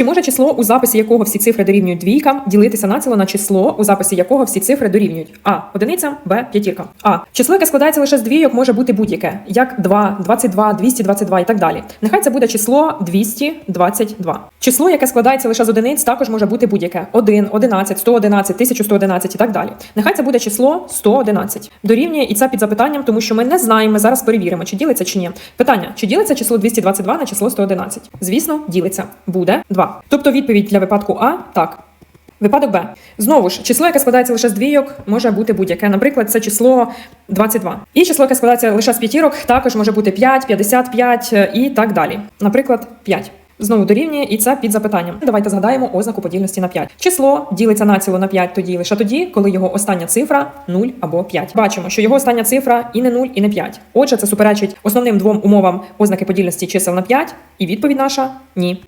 Чи може число, у записі якого всі цифри дорівнюють двійкам, ділитися націло на число, у записі якого всі цифри дорівнюють А. Одиниця, Б. П'ятірка. А. Число, яке складається лише з двійок, може бути будь-яке, як 2, 22, 222 і так далі. Нехай це буде число 222. Число, яке складається лише з одиниць, також може бути будь-яке: 1, 11, 111, 1111 і так далі. Нехай це буде число 111. Дорівнює і це під запитанням, тому що ми не знаємо. Ми зараз перевіримо, чи ділиться чи ні. Питання: чи ділиться число 222 на число 111? Звісно, ділиться. Буде 2. Тобто відповідь для випадку А так. Випадок Б. Знову ж, число, яке складається лише з двійок, може бути будь-яке. Наприклад, це число 22. І число, яке складається лише з п'ятірок, також може бути 5, 55 е, і так далі. Наприклад, 5. Знову дорівнює, і це під запитанням. Давайте згадаємо ознаку подільності на 5. Число ділиться націло на 5 тоді лише тоді, коли його остання цифра 0 або 5. Бачимо, що його остання цифра і не 0, і не 5. Отже, це суперечить основним двом умовам ознаки подільності чисел на 5, і відповідь наша ні.